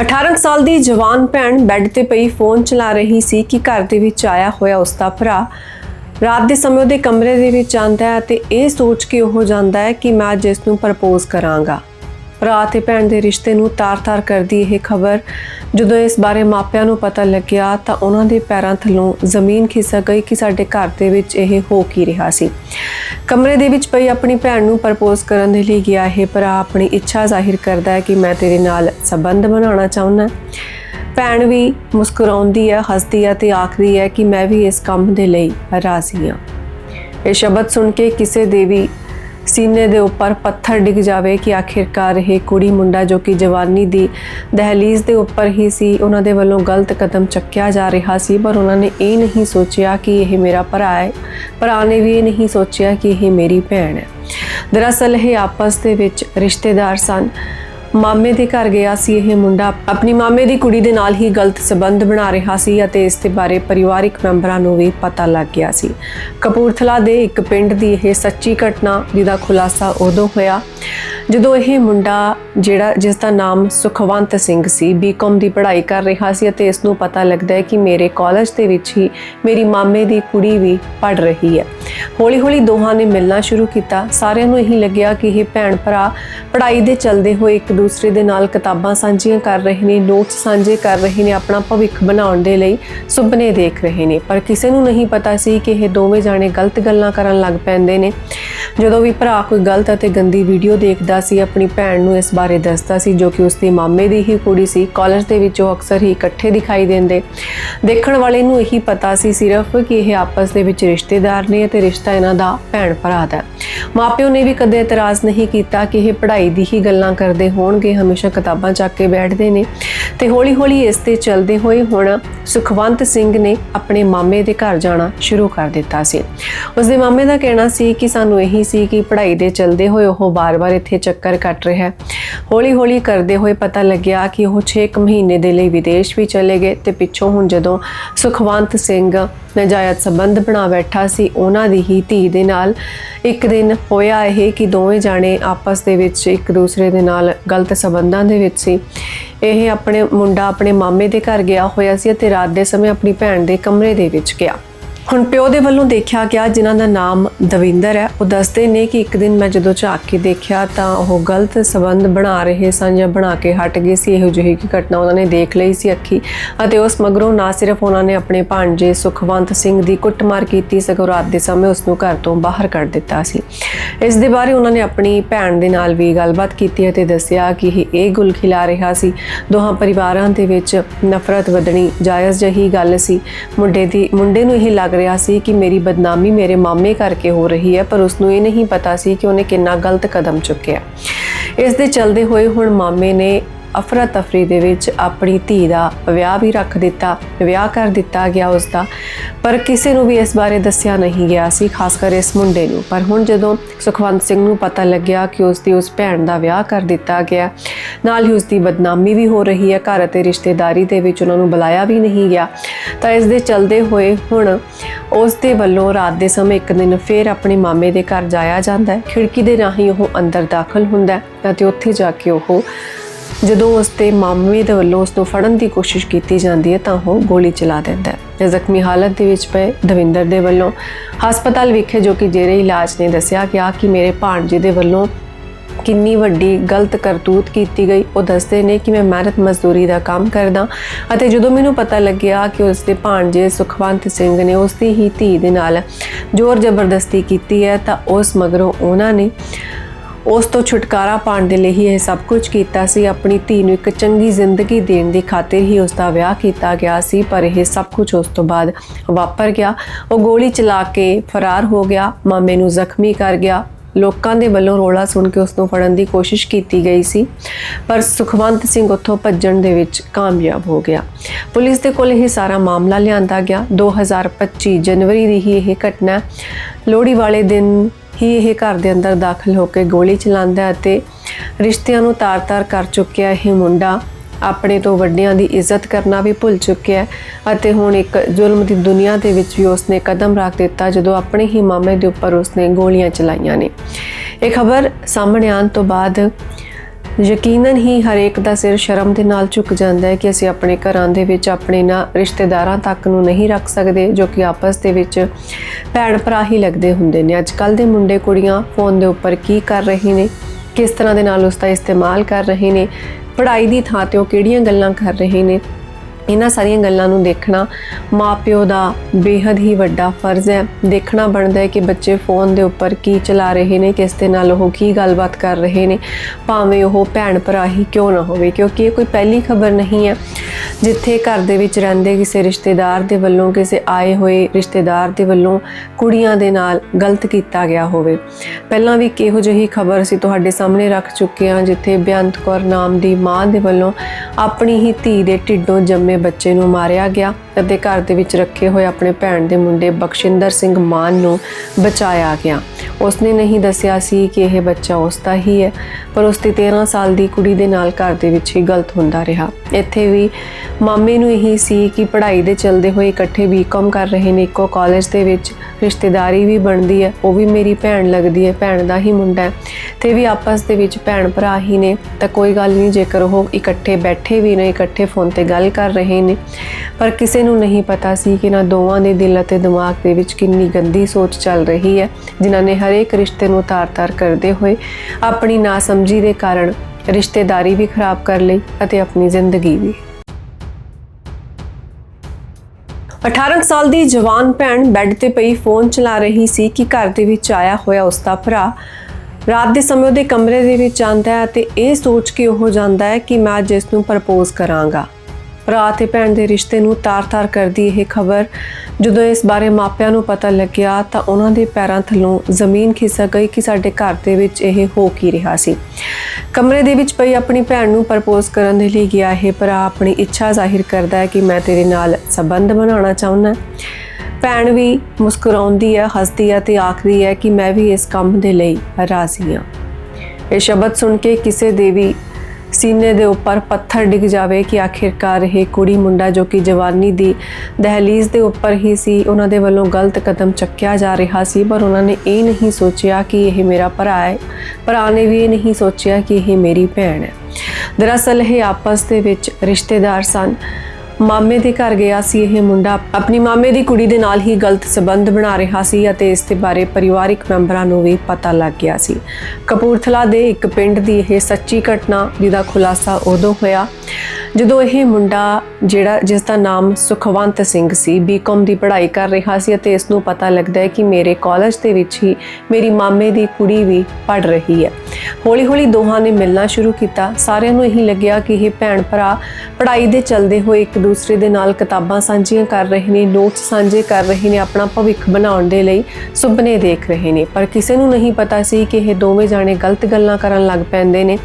18 ਕੁ ਸਾਲ ਦੀ ਜਵਾਨ ਭੈਣ ਬੈੱਡ ਤੇ ਪਈ ਫੋਨ ਚਲਾ ਰਹੀ ਸੀ ਕਿ ਘਰ ਦੇ ਵਿੱਚ ਆਇਆ ਹੋਇਆ ਉਸ ਦਾ ਭਰਾ। ਰਾਤ ਦੇ ਸਮੇਂ ਉਹਦੇ ਕਮਰੇ ਦੇ ਵਿੱਚ ਆਂਦਾ ਹੈ ਤੇ ਇਹ ਸੋਚ ਕੇ ਉਹ ਜਾਂਦਾ ਹੈ ਕਿ ਮੈਂ ਅੱਜ ਇਸ ਨੂੰ ਪ੍ਰਪੋਜ਼ ਕਰਾਂਗਾ। ਭਰਾ ਤੇ ਭੈਣ ਦੇ ਰਿਸ਼ਤੇ ਨੂੰ ਤਾਰ-ਤਾਰ ਕਰਦੀ ਇਹ ਖਬਰ। ਜਦੋਂ ਇਸ ਬਾਰੇ ਮਾਪਿਆਂ ਨੂੰ ਪਤਾ ਲੱਗਿਆ ਤਾਂ ਉਹਨਾਂ ਦੇ ਪੈਰਾਂ ਥੱਲੋਂ ਜ਼ਮੀਨ ਖਿਸਕ ਗਈ ਕਿ ਸਾਡੇ ਘਰ ਦੇ ਵਿੱਚ ਇਹ ਹੋ ਕੀ ਰਿਹਾ ਸੀ। ਕਮਰੇ ਦੇ ਵਿੱਚ ਪਈ ਆਪਣੀ ਭੈਣ ਨੂੰ ਪ੍ਰਪੋਜ਼ ਕਰਨ ਦੇ ਲਈ ਗਿਆ ਇਹ ਭਰਾ ਆਪਣੀ ਇੱਛਾ ਜ਼ਾਹਿਰ ਕਰਦਾ ਹੈ ਕਿ ਮੈਂ ਤੇਰੇ ਨਾਲ ਸੰਬੰਧ ਬਣਾਉਣਾ ਚਾਹੁੰਦਾ। ਭੈਣ ਵੀ ਮੁਸਕਰਾਉਂਦੀ ਹੈ, ਹੱਸਦੀ ਹੈ ਤੇ ਆਖਦੀ ਹੈ ਕਿ ਮੈਂ ਵੀ ਇਸ ਕੰਮ ਦੇ ਲਈ ਰਾਜ਼ੀ ਹਾਂ। ਇਹ ਸ਼ਬਦ ਸੁਣ ਕੇ ਕਿਸੇ ਦੇ ਵੀ ਸੀਨੇ ਦੇ ਉੱਪਰ ਪੱਥਰ ਡਿੱਗ ਜਾਵੇ ਕਿ ਆਖਿਰਕਾਰ ਇਹ ਕੁੜੀ ਮੁੰਡਾ ਜੋ ਕਿ ਜਵਾਨੀ ਦੀ ਦਹਲੀਜ਼ ਦੇ ਉੱਪਰ ਹੀ ਸੀ, ਉਹਨਾਂ ਦੇ ਵੱਲੋਂ ਗਲਤ ਕਦਮ ਚੱਕਿਆ ਜਾ ਰਿਹਾ ਸੀ, ਪਰ ਉਹਨਾਂ ਨੇ ਇਹ ਨਹੀਂ ਸੋਚਿਆ ਕਿ ਇਹ ਮੇਰਾ ਭਰਾ ਹੈ। ਭਰਾ ਨੇ ਵੀ ਇਹ ਨਹੀਂ ਸੋਚਿਆ ਕਿ ਇਹ ਮੇਰੀ ਭੈਣ ਹੈ। ਦਰਅਸਲ ਇਹ ਆਪਸ ਦੇ ਵਿੱਚ ਰਿਸ਼ਤੇਦਾਰ ਸਨ। ਮਾਮੇ ਦੇ ਘਰ ਗਿਆ ਸੀ, ਇਹ ਮੁੰਡਾ ਆਪਣੀ ਮਾਮੇ ਦੀ ਕੁੜੀ ਦੇ ਨਾਲ ਹੀ ਗਲਤ ਸਬੰਧ ਬਣਾ ਰਿਹਾ ਸੀ ਅਤੇ ਇਸ ਦੇ ਬਾਰੇ ਪਰਿਵਾਰਿਕ ਮੈਂਬਰਾਂ ਨੂੰ ਵੀ ਪਤਾ ਲੱਗ ਗਿਆ ਸੀ। ਕਪੂਰਥਲਾ ਦੇ ਇੱਕ ਪਿੰਡ ਦੀ ਇਹ ਸੱਚੀ ਘਟਨਾ ਜਿਹਦਾ ਖੁਲਾਸਾ ਉਦੋਂ ਹੋਇਆ ਜਦੋਂ ਇਹ ਮੁੰਡਾ ਜਿਹੜਾ ਜਿਸ ਦਾ ਨਾਮ ਸੁਖਵੰਤ ਸਿੰਘ ਸੀ ਬੀਕਾਮ ਦੀ ਪੜ੍ਹਾਈ ਕਰ ਰਿਹਾ ਸੀ ਅਤੇ ਇਸ ਨੂੰ ਪਤਾ ਲੱਗਦਾ ਹੈ ਕਿ ਮੇਰੇ ਕਾਲਜ ਦੇ ਵਿੱਚ ਹੀ ਮੇਰੀ ਮਾਮੇ ਦੀ ਕੁੜੀ ਵੀ ਪੜ ਰਹੀ ਹੈ। ਹੌਲੀ-ਹੌਲੀ ਦੋਹਾਂ ਨੇ ਮਿਲਣਾ ਸ਼ੁਰੂ ਕੀਤਾ। ਸਾਰਿਆਂ ਨੂੰ ਇਹੀ ਲੱਗਿਆ ਕਿ ਇਹ ਭੈਣ ਭਰਾ ਪੜ੍ਹਾਈ ਦੇ ਚੱਲਦੇ ਹੋਏ ਇੱਕ ਦੂਸਰੇ ਦੇ ਨਾਲ ਕਿਤਾਬਾਂ ਸਾਂਝੀਆਂ ਕਰ ਰਹੇ ਨੇ ਨੋਟਸ ਸਾਂਝੇ ਕਰ ਰਹੇ ਨੇ, ਆਪਣਾ ਭਵਿੱਖ ਬਣਾਉਣ ਦੇ ਲਈ ਸੁਪਨੇ ਦੇਖ ਰਹੇ ਨੇ। ਪਰ ਕਿਸੇ ਨੂੰ ਨਹੀਂ ਪਤਾ ਸੀ ਕਿ ਇਹ ਦੋਵੇਂ ਜਾਣੇ ਗਲਤ ਗੱਲਾਂ ਕਰਨ ਲੱਗ ਪੈਂਦੇ ਨੇ। ਜਦੋਂ ਵੀ ਭਰਾ ਕੋਈ ਗਲਤ ਅਤੇ ਗੰਦੀ ਵੀਡੀਓ ਦੇਖਦਾ ਸੀ, ਆਪਣੀ ਭੈਣ ਨੂੰ ਇਸ ਬਾਰੇ ਦੱਸਦਾ ਸੀ, ਜੋ ਕਿ ਉਸਦੀ ਮਾਮੇ ਦੀ ਹੀ ਕੁੜੀ ਸੀ। ਕਾਲਜ ਦੇ ਵਿੱਚ ਉਹ ਅਕਸਰ ਹੀ ਇਕੱਠੇ ਦਿਖਾਈ ਦਿੰਦੇ। ਦੇਖਣ ਵਾਲੇ ਨੂੰ ਇਹੀ ਪਤਾ ਸੀ ਸਿਰਫ ਕਿ ਇਹ ਆਪਸ ਦੇ ਵਿੱਚ ਰਿਸ਼ਤੇਦਾਰ ਨੇ ਅਤੇ ਰਿਸ਼ਤਾ ਇਹਨਾਂ ਦਾ ਭੈਣ ਭਰਾ ਦਾ ਹੈ। ਮਾਪਿਓ ਨੇ ਵੀ ਕਦੇ ਇਤਰਾਜ਼ ਨਹੀਂ ਕੀਤਾ ਕਿ ਇਹ ਪੜ੍ਹਾਈ ਦੀ ਹੀ ਗੱਲਾਂ ਕਰਦੇ ਹੋਣ। ਹੋਣਗੇ ਹਮੇਸ਼ਾ ਕਿਤਾਬਾਂ ਚੱਕ ਕੇ ਬੈਠਦੇ ਨੇ। ਤੇ ਹੌਲੀ-ਹੌਲੀ ਇਸ ਤੇ ਚੱਲਦੇ ਹੋਏ ਹੁਣ ਸੁਖਵੰਤ ਸਿੰਘ ਨੇ ਆਪਣੇ ਮਾਮੇ ਦੇ ਘਰ ਜਾਣਾ ਸ਼ੁਰੂ ਕਰ ਦਿੱਤਾ ਸੀ। ਉਸਦੇ ਮਾਮੇ ਦਾ ਕਹਿਣਾ ਸੀ ਕਿ ਸਾਨੂੰ ਇਹੀ ਸੀ ਕਿ ਪੜ੍ਹਾਈ ਦੇ ਚੱਲਦੇ ਹੋਏ ਉਹ ਬਾਰ-ਬਾਰ ਇੱਥੇ ਚੱਕਰ ਕੱਟ ਰਿਹਾ। ਹੈ ਹੌਲੀ-ਹੌਲੀ ਕਰਦੇ ਹੋਏ ਪਤਾ ਲੱਗਿਆ ਕਿ ਉਹ 6 ਮਹੀਨੇ ਦੇ ਲਈ ਵਿਦੇਸ਼ ਵੀ ਚਲੇ ਗਏ ਤੇ ਪਿੱਛੋਂ ਹੁਣ ਜਦੋਂ ਸੁਖਵੰਤ ਸਿੰਘ ਨਜਾਇਜ਼ ਸੰਬੰਧ ਬਣਾ ਬੈਠਾ ਸੀ, ਉਹਨਾਂ ਦੀ ਹੀ ਧੀ ਦੇ ਨਾਲ ਇੱਕ ਦਿਨ ਹੋਇਆ ਇਹ ਕਿ ਦੋਵੇਂ ਜਾਣੇ ਆਪਸ ਦੇ ਵਿੱਚ ਇੱਕ ਦੂਸਰੇ ਦੇ ਨਾਲ ਗਲਤ ਸੰਬੰਧਾਂ ਦੇ ਵਿੱਚ ਸੀ। ਇਹ ਆਪਣੇ ਮੁੰਡਾ ਆਪਣੇ ਮਾਮੇ ਦੇ ਘਰ ਗਿਆ ਹੋਇਆ ਸੀ ਅਤੇ ਰਾਤ ਦੇ ਸਮੇਂ ਆਪਣੀ ਭੈਣ ਦੇ ਕਮਰੇ ਦੇ ਵਿੱਚ ਗਿਆ। ਹੁਣ ਪਿਓ ਦੇ ਵੱਲੋਂ ਦੇਖਿਆ ਗਿਆ ਜਿਨ੍ਹਾਂ ਦਾ ਨਾਮ ਦਵਿੰਦਰ ਹੈ, ਉਹ ਦੱਸਦੇ ਨੇ ਕਿ ਇੱਕ ਦਿਨ ਮੈਂ ਜਦੋਂ ਝਾਕ ਕੇ ਦੇਖਿਆ ਤਾਂ ਉਹ ਗਲਤ ਸਬੰਧ ਬਣਾ ਰਹੇ ਸਨ ਜਾਂ ਬਣਾ ਕੇ ਹਟ ਗਏ ਸੀ। ਇਹੋ ਜਿਹੀ ਕੀ ਘਟਨਾ ਉਹਨਾਂ ਨੇ ਦੇਖ ਲਈ ਸੀ ਅੱਖੀ ਅਤੇ ਉਸ ਮਗਰੋਂ ਨਾ ਸਿਰਫ ਉਹਨਾਂ ਨੇ ਆਪਣੇ ਭਾਂਜੇ ਸੁਖਵੰਤ ਸਿੰਘ ਦੀ ਕੁੱਟਮਾਰ ਕੀਤੀ, ਸਗੋਂ ਰਾਤ ਦੇ ਸਮੇਂ ਉਸ ਨੂੰ ਘਰ ਤੋਂ ਬਾਹਰ ਕੱਢ ਦਿੱਤਾ ਸੀ। ਇਸ ਦੇ ਬਾਰੇ ਉਹਨਾਂ ਨੇ ਆਪਣੀ ਭੈਣ ਦੇ ਨਾਲ ਵੀ ਗੱਲਬਾਤ ਕੀਤੀ ਅਤੇ ਦੱਸਿਆ ਕਿ ਇਹ ਇਹ ਗੁਲ ਖਿਲਾ ਰਿਹਾ ਸੀ। ਦੋਹਾਂ ਪਰਿਵਾਰਾਂ ਦੇ ਵਿੱਚ ਨਫ਼ਰਤ ਵਧਣੀ ਜਾਇਜ਼ ਜਹੀ ਗੱਲ ਸੀ। ਮੁੰਡੇ ਦੀ ਮੁੰਡੇ ਨੂੰ ਇਹ ਲੱਗ ਰਿਹਾ ਸੀ ਕਿ ਮੇਰੀ ਬਦਨਾਮੀ ਮੇਰੇ ਮਾਮੇ ਕਰਕੇ ਹੋ ਰਹੀ ਹੈ, ਪਰ ਉਸ ਨੂੰ ਇਹ ਨਹੀਂ ਪਤਾ ਸੀ ਕਿ ਉਹਨੇ ਕਿੰਨਾ ਗਲਤ ਕਦਮ ਚੁੱਕਿਆ। ਇਸ ਦੇ ਚਲਦੇ ਹੋਏ ਹੁਣ ਮਾਮੇ ਨੇ ਅਫਰਾ ਤਫਰੀ ਦੇ ਵਿੱਚ ਆਪਣੀ ਧੀ ਦਾ ਵਿਆਹ ਵੀ ਰੱਖ ਦਿੱਤਾ, ਵਿਆਹ ਕਰ ਦਿੱਤਾ ਗਿਆ ਉਸ ਦਾ ਪਰ ਕਿਸੇ ਨੂੰ ਵੀ ਇਸ ਬਾਰੇ ਦੱਸਿਆ ਨਹੀਂ ਗਿਆ ਸੀ, ਖਾਸ ਕਰ ਇਸ ਮੁੰਡੇ ਨੂੰ। ਪਰ ਹੁਣ ਜਦੋਂ ਸੁਖਵੰਤ ਸਿੰਘ ਨੂੰ ਪਤਾ ਲੱਗਿਆ ਕਿ ਉਸ ਦੀ ਉਸ ਭੈਣ ਦਾ ਵਿਆਹ ਕਰ ਦਿੱਤਾ ਗਿਆ, ਨਾਲ ਹੀ ਉਸ ਦੀ ਬਦਨਾਮੀ ਵੀ ਹੋ ਰਹੀ ਹੈ, ਘਰ ਅਤੇ ਰਿਸ਼ਤੇਦਾਰੀ ਦੇ ਵਿੱਚ ਉਹਨਾਂ ਨੂੰ ਬੁਲਾਇਆ ਵੀ ਨਹੀਂ ਗਿਆ, ਤਾਂ ਇਸ ਦੇ ਚਲਦੇ ਹੋਏ ਹੁਣ ਉਸ ਦੇ ਵੱਲੋਂ ਰਾਤ ਦੇ ਸਮੇਂ ਇੱਕ ਦਿਨ ਫੇਰ ਆਪਣੇ ਮਾਮੇ ਦੇ ਘਰ ਜਾਇਆ ਜਾਂਦਾ ਹੈ। ਖਿੜਕੀ ਦੇ ਰਾਹੀਂ ਉਹ ਅੰਦਰ ਦਾਖਲ ਹੁੰਦਾ ਹੈ ਅਤੇ ਉੱਥੇ ਜਾ ਕੇ ਉਹ ਜਦੋਂ ਉਸ ਦੇ ਮਾਮੇ ਦੇ ਵੱਲੋਂ ਉਸ ਨੂੰ ਫੜਨ ਦੀ ਕੋਸ਼ਿਸ਼ ਕੀਤੀ ਜਾਂਦੀ ਹੈ ਤਾਂ ਉਹ ਗੋਲੀ ਚਲਾ ਦਿੰਦਾ ਹੈ। ਜ਼ਖਮੀ ਹਾਲਤ ਦੇ ਵਿੱਚ ਪਏ ਦਵਿੰਦਰ ਦੇ ਵੱਲੋਂ ਹਸਪਤਾਲ ਵਿਖੇ ਜੋ ਕਿ ਜੇਰੇ ਇਲਾਜ ਨੇ ਦੱਸਿਆ ਕਿ ਆ ਕਿ ਮੇਰੇ ਭਾਣਜੇ ਦੇ ਵੱਲੋਂ ਕਿੰਨੀ ਵੱਡੀ ਗਲਤ ਕਰਤੂਤ ਕੀਤੀ ਗਈ, ਉਹ ਦੱਸਦੇ ਨੇ ਕਿ ਮੈਂ ਮਿਹਨਤ ਮਜ਼ਦੂਰੀ ਦਾ ਕੰਮ ਕਰਦਾ ਅਤੇ ਜਦੋਂ ਮੈਨੂੰ ਪਤਾ ਲੱਗਿਆ ਕਿ ਉਸ ਦੇ ਭਾਣਜੇ ਸੁਖਵੰਤ ਸਿੰਘ ਨੇ ਉਸ ਦੀ ਹੀ ਧੀ ਦੇ ਨਾਲ ਜ਼ੋਰ ਜ਼ਬਰਦਸਤੀ ਕੀਤੀ ਹੈ ਤਾਂ ਉਸ ਮਗਰੋਂ ਉਹਨਾਂ ਨੇ ਉਸ ਤੋਂ ਛੁਟਕਾਰਾ ਪਾਉਣ ਦੇ ਲਈ ਹੀ ਇਹ ਸਭ ਕੁਝ ਕੀਤਾ ਸੀ। ਆਪਣੀ ਧੀ ਨੂੰ ਇੱਕ ਚੰਗੀ ਜ਼ਿੰਦਗੀ ਦੇਣ ਦੀ ਖਾਤਰ ਹੀ ਉਸ ਦਾ ਵਿਆਹ ਕੀਤਾ ਗਿਆ ਸੀ, ਪਰ ਇਹ ਸਭ ਕੁਝ ਉਸ ਤੋਂ ਬਾਅਦ ਵਾਪਰ ਗਿਆ। ਉਹ ਗੋਲੀ ਚਲਾ ਕੇ ਫਰਾਰ ਹੋ ਗਿਆ, ਮਾਮੇ ਨੂੰ ਜ਼ਖਮੀ ਕਰ ਗਿਆ। ਲੋਕਾਂ ਦੇ ਵੱਲੋਂ ਰੋਲਾ ਸੁਣ ਕੇ ਉਸ ਨੂੰ ਫੜਨ ਦੀ ਕੋਸ਼ਿਸ਼ ਕੀਤੀ ਗਈ ਸੀ, ਪਰ ਸੁਖਵੰਤ ਸਿੰਘ ਉੱਥੋਂ ਭੱਜਣ ਦੇ ਵਿੱਚ ਕਾਮਯਾਬ ਹੋ ਗਿਆ। ਪੁਲਿਸ ਦੇ ਕੋਲ ਇਹ ਸਾਰਾ ਮਾਮਲਾ ਲਿਆਂਦਾ ਗਿਆ। 2025 ਜਨਵਰੀ ਦੀ ਹੀ ਇਹ ਘਟਨਾ ਲੋਹੜੀ ਵਾਲੇ ਦਿਨ ਹੀ ਇਹ ਘਰ ਦੇ ਅੰਦਰ ਦਾਖਲ ਹੋ ਕੇ ਗੋਲੀ ਚਲਾਉਂਦਾ ਅਤੇ ਰਿਸ਼ਤਿਆਂ ਨੂੰ ਤਾਰ-ਤਾਰ ਕਰ ਚੁੱਕਿਆ ਇਹ ਮੁੰਡਾ। ਆਪਣੇ ਤੋਂ ਵੱਡਿਆਂ ਦੀ ਇੱਜ਼ਤ ਕਰਨਾ ਵੀ ਭੁੱਲ ਚੁੱਕਿਆ ਹੈ ਅਤੇ ਹੁਣ ਇੱਕ ਜ਼ੁਲਮ ਦੀ ਦੁਨੀਆ ਦੇ ਵਿੱਚ ਵੀ ਉਸਨੇ ਕਦਮ ਰੱਖ ਦਿੱਤਾ ਜਦੋਂ ਆਪਣੇ ਹੀ ਮਾਮੇ ਦੇ ਉੱਪਰ ਉਸਨੇ ਗੋਲੀਆਂ ਚਲਾਈਆਂ ਨੇ। ਇਹ ਖਬਰ ਸਾਹਮਣੇ ਆਉਣ ਤੋਂ ਬਾਅਦ ਯਕੀਨਨ ਹੀ ਹਰੇਕ ਦਾ ਸਿਰ ਸ਼ਰਮ ਦੇ ਨਾਲ ਝੁਕ ਜਾਂਦਾ ਹੈ ਕਿ ਅਸੀਂ ਆਪਣੇ ਘਰਾਂ ਦੇ ਵਿੱਚ ਆਪਣੇ ਨਾ ਰਿਸ਼ਤੇਦਾਰਾਂ ਤੱਕ ਨੂੰ ਨਹੀਂ ਰੱਖ ਸਕਦੇ, ਜੋ ਕਿ ਆਪਸ ਦੇ ਵਿੱਚ ਭੈਣ ਭਰਾ ਹੀ ਲੱਗਦੇ ਹੁੰਦੇ ਨੇ। ਅੱਜ ਕੱਲ ਦੇ ਮੁੰਡੇ ਕੁੜੀਆਂ ਫੋਨ ਦੇ ਉੱਪਰ ਕੀ ਕਰ ਰਹੇ ਨੇ, ਕਿਸ ਤਰ੍ਹਾਂ ਦੇ ਨਾਲ ਉਸ ਦਾ ਇਸਤੇਮਾਲ ਕਰ ਰਹੇ ਨੇ, ਪੜ੍ਹਾਈ ਦੀ ਥਾਂ ਤੇ ਉਹ ਕਿਹੜੀਆਂ ਗੱਲਾਂ ਕਰ ਰਹੇ ਨੇ ਇਹਨਾਂ ਸਾਰੀਆਂ ਗੱਲਾਂ ਨੂੰ ਦੇਖਣਾ ਮਾਪਿਓ ਦਾ ਬੇहद ਹੀ ਵੱਡਾ ਫਰਜ਼ ਹੈ। ਦੇਖਣਾ ਬਣਦਾ ਹੈ ਕਿ ਬੱਚੇ ਫੋਨ ਦੇ ਉੱਪਰ ਕੀ ਚਲਾ ਰਹੇ ਨੇ, ਕਿਸ ਦੇ ਨਾਲ ਉਹ ਕੀ ਗੱਲਬਾਤ ਕਰ ਰਹੇ ਨੇ। ਭਾਵੇਂ ਉਹ ਭੈਣ ਭਰਾ ਹੀ ਕਿਉਂ ਨਾ ਹੋਵੇ, ਕਿਉਂਕਿ ਇਹ ਕੋਈ ਪਹਿਲੀ ਖਬਰ ਨਹੀਂ ਹੈ। ਜਿੱਥੇ ਘਰ ਦੇ ਵਿੱਚ ਰਹਿੰਦੇ ਕਿਸੇ ਰਿਸ਼ਤੇਦਾਰ ਦੇ ਵੱਲੋਂ, ਕਿਸੇ ਆਏ ਹੋਏ ਰਿਸ਼ਤੇਦਾਰ ਦੇ ਵੱਲੋਂ ਕੁੜੀਆਂ ਦੇ ਨਾਲ ਗਲਤ ਕੀਤਾ ਗਿਆ ਹੋਵੇ। ਪਹਿਲਾਂ ਵੀ ਕਿਹੋ ਜਿਹੀ ਖਬਰ ਅਸੀਂ ਤੁਹਾਡੇ ਸਾਹਮਣੇ ਰੱਖ ਚੁੱਕੇ ਹਾਂ, ਜਿੱਥੇ ਬੇਅੰਤ ਕੌਰ ਨਾਮ ਦੀ ਮਾਂ ਦੇ ਵੱਲੋਂ ਆਪਣੀ ਹੀ ਧੀ ਦੇ ਢਿੱਡੋਂ ਜੰਮੇ ਬੱਚੇ ਨੂੰ ਮਾਰਿਆ ਗਿਆ ਅਤੇ ਘਰ ਦੇ ਵਿੱਚ ਰੱਖੇ ਹੋਏ ਆਪਣੇ ਭੈਣ ਦੇ ਮੁੰਡੇ ਬਖਸ਼ਿੰਦਰ ਸਿੰਘ ਮਾਨ ਨੂੰ ਬਚਾਇਆ ਗਿਆ। ਉਸਨੇ ਨਹੀਂ ਦੱਸਿਆ ਸੀ ਕਿ ਇਹ ਬੱਚਾ ਉਸ ਦਾ ਹੀ ਹੈ, ਪਰ ਉਸ ਦੀ 13 ਸਾਲ ਦੀ ਕੁੜੀ ਦੇ ਨਾਲ ਘਰ ਦੇ ਵਿੱਚ ਹੀ ਗਲਤ ਹੁੰਦਾ ਰਿਹਾ। ਇੱਥੇ ਵੀ ਮਾਮੇ ਨੂੰ ਇਹੀ ਸੀ ਕਿ ਪੜ੍ਹਾਈ ਦੇ ਚਲਦੇ ਹੋਏ ਇਕੱਠੇ ਬੀਕਾਮ ਕਰ ਰਹੇ ਨੇ, ਇੱਕੋ ਕਾਲਜ ਦੇ ਵਿੱਚ ਰਿਸ਼ਤੇਦਾਰੀ ਵੀ ਬਣਦੀ ਹੈ, ਉਹ ਵੀ ਮੇਰੀ ਭੈਣ ਲੱਗਦੀ ਹੈ, ਭੈਣ ਦਾ ਹੀ ਮੁੰਡਾ ਹੈ। ਤੇ ਵੀ ਆਪਸ ਦੇ ਵਿੱਚ ਭੈਣ ਭਰਾ ਹੀ ਨੇ, ਤਾਂ ਕੋਈ ਗੱਲ ਨਹੀਂ, ਜੇਕਰ ਉਹ ਇਕੱਠੇ ਬੈਠੇ ਵੀ ਨੇ, ਇਕੱਠੇ ਫੋਨ ਤੇ ਗੱਲ ਕਰ ਰਹੇ ਨੇ। ਪਰ ਕਿਸੇ ਨੂੰ ਨਹੀਂ ਪਤਾ ਸੀ ਕਿ ਇਹਨਾਂ ਦੋਵਾਂ ਦੇ ਦਿਲ ਅਤੇ ਦਿਮਾਗ ਦੇ ਵਿੱਚ ਕਿੰਨੀ ਗੰਦੀ ਸੋਚ ਚੱਲ ਰਹੀ ਹੈ, ਜਿਨ੍ਹਾਂ ਨੇ ਹਰੇਕ ਰਿਸ਼ਤੇ ਨੂੰ ਤਾਰ-ਤਾਰ ਕਰਦੇ ਹੋਏ ਆਪਣੀ ਨਾਸਮਝੀ ਦੇ ਕਾਰਨ ਰਿਸ਼ਤੇਦਾਰੀ ਵੀ ਖਰਾਬ ਕਰ ਲਈ ਅਤੇ ਆਪਣੀ ਜ਼ਿੰਦਗੀ ਵੀ। 18 ਸਾਲ ਦੀ ਜਵਾਨ ਭੈਣ ਬੈੱਡ ਤੇ ਪਈ ਫੋਨ ਚਲਾ ਰਹੀ ਸੀ ਕਿ ਘਰ ਦੇ ਵਿੱਚ ਆਇਆ ਹੋਇਆ ਉਸ ਦਾ ਭਰਾ। ਰਾਤ ਦੇ ਸਮੇਂ ਉਹਦੇ ਕਮਰੇ ਦੇ ਵਿੱਚ ਆਂਦਾ ਹੈ ਤੇ ਇਹ ਸੋਚ ਕੇ ਉਹ ਜਾਂਦਾ ਹੈ ਕਿ ਮੈਂ ਅੱਜ ਇਸ ਨੂੰ ਪ੍ਰਪੋਜ਼ ਕਰਾਂਗਾ। ਭਰਾ ਤੇ ਭੈਣ ਦੇ ਰਿਸ਼ਤੇ ਨੂੰ ਤਾਰ-ਤਾਰ ਕਰਦੀ ਇਹ ਖਬਰ। ਜਦੋਂ ਇਸ ਬਾਰੇ ਮਾਪਿਆਂ ਨੂੰ ਪਤਾ ਲੱਗਿਆ ਤਾਂ ਉਹਨਾਂ ਦੇ ਪੈਰਾਂ ਥੱਲੋਂ ਜ਼ਮੀਨ ਖਿਸਕ ਗਈ ਕਿ ਸਾਡੇ ਘਰ ਦੇ ਵਿੱਚ ਇਹ ਹੋ ਕੀ ਰਿਹਾ ਸੀ। ਕਮਰੇ ਦੇ ਵਿੱਚ ਪਈ ਆਪਣੀ ਭੈਣ ਨੂੰ ਪ੍ਰਪੋਜ਼ ਕਰਨ ਦੇ ਲਈ ਗਿਆ ਇਹ ਭਰਾ ਆਪਣੀ ਇੱਛਾ ਜ਼ਾਹਿਰ ਕਰਦਾ ਹੈ ਕਿ ਮੈਂ ਤੇਰੇ ਨਾਲ ਸੰਬੰਧ ਬਣਾਉਣਾ ਚਾਹੁੰਦਾ ਭੈਣ ਵੀ ਮੁਸਕਰਾਉਂਦੀ ਹੈ, ਹੱਸਦੀ ਹੈ ਤੇ ਆਖਦੀ ਹੈ ਕਿ ਮੈਂ ਵੀ ਇਸ ਕੰਮ ਦੇ ਲਈ ਰਾਜ਼ੀ ਹਾਂ। ਇਹ ਸ਼ਬਦ ਸੁਣ ਕੇ ਕਿਸੇ ਦੇ ਵੀ ਸੀਨੇ ਦੇ ਉੱਪਰ ਪੱਥਰ ਡਿੱਗ ਜਾਵੇ ਕਿ ਆਖਿਰਕਾਰ ਇਹ ਕੁੜੀ ਮੁੰਡਾ ਜੋ ਕਿ ਜਵਾਨੀ ਦੀ ਦਹਲੀਜ਼ ਦੇ ਉੱਪਰ ਹੀ ਸੀ, ਉਹਨਾਂ ਦੇ ਵੱਲੋਂ ਗਲਤ ਕਦਮ ਚੱਕਿਆ ਜਾ ਰਿਹਾ ਸੀ, ਪਰ ਉਹਨਾਂ ਨੇ ਇਹ ਨਹੀਂ ਸੋਚਿਆ ਕਿ ਇਹ ਮੇਰਾ ਭਰਾ ਹੈ। ਭਰਾ ਨੇ ਵੀ ਇਹ ਨਹੀਂ ਸੋਚਿਆ ਕਿ ਇਹ ਮੇਰੀ ਭੈਣ ਹੈ। ਦਰਅਸਲ ਇਹ ਆਪਸ ਦੇ ਵਿੱਚ ਰਿਸ਼ਤੇਦਾਰ ਸਨ। ਮਾਮੇ ਦੇ ਘਰ ਗਿਆ ਸੀ ਇਹ ਮੁੰਡਾ। ਆਪਣੀ ਮਾਮੇ ਦੀ ਕੁੜੀ ਦੇ ਨਾਲ ਹੀ ਗਲਤ ਸਬੰਧ ਬਣਾ ਰਿਹਾ ਸੀ ਅਤੇ ਇਸ ਦੇ ਬਾਰੇ ਪਰਿਵਾਰਿਕ ਮੈਂਬਰਾਂ ਨੂੰ ਵੀ ਪਤਾ ਲੱਗ ਗਿਆ ਸੀ। ਕਪੂਰਥਲਾ ਦੇ ਇੱਕ ਪਿੰਡ ਦੀ ਇਹ ਸੱਚੀ ਘਟਨਾ ਜਿਹਦਾ ਖੁਲਾਸਾ ਉਦੋਂ ਹੋਇਆ ਜਦੋਂ ਇਹ ਮੁੰਡਾ ਜਿਹੜਾ ਜਿਸ ਦਾ ਨਾਮ ਸੁਖਵੰਤ ਸਿੰਘ ਸੀ ਬੀਕਾਮ ਦੀ ਪੜ੍ਹਾਈ ਕਰ ਰਿਹਾ ਸੀ ਅਤੇ ਇਸ ਨੂੰ ਪਤਾ ਲੱਗਦਾ ਹੈ ਕਿ ਮੇਰੇ ਕਾਲਜ ਦੇ ਵਿੱਚ ਹੀ ਮੇਰੀ ਮਾਮੇ ਦੀ ਕੁੜੀ ਵੀ ਪੜ੍ਹ ਰਹੀ ਹੈ। ਹੌਲੀ-ਹੌਲੀ ਦੋਹਾਂ ਨੇ ਮਿਲਣਾ ਸ਼ੁਰੂ ਕੀਤਾ। ਸਾਰਿਆਂ ਨੂੰ ਇਹੀ ਲੱਗਿਆ ਕਿ ਇਹ ਭੈਣ ਭਰਾ ਪੜ੍ਹਾਈ ਦੇ ਚੱਲਦੇ ਹੋਏ ਇੱਕ ਦੂਸਰੇ ਦੇ ਨਾਲ ਕਿਤਾਬਾਂ ਸਾਂਝੀਆਂ ਕਰ ਰਹੇ ਨੇ ਨੋਟਸ ਸਾਂਝੇ ਕਰ ਰਹੇ ਨੇ, ਆਪਣਾ ਭਵਿੱਖ ਬਣਾਉਣ ਦੇ ਲਈ ਸੁਪਨੇ ਦੇਖ ਰਹੇ ਨੇ। ਪਰ ਕਿਸੇ ਨੂੰ ਨਹੀਂ ਪਤਾ ਸੀ ਕਿ ਇਹ ਦੋਵੇਂ ਜਾਣੇ ਗਲਤ ਗੱਲਾਂ ਕਰਨ ਲੱਗ ਪੈਂਦੇ ਨੇ।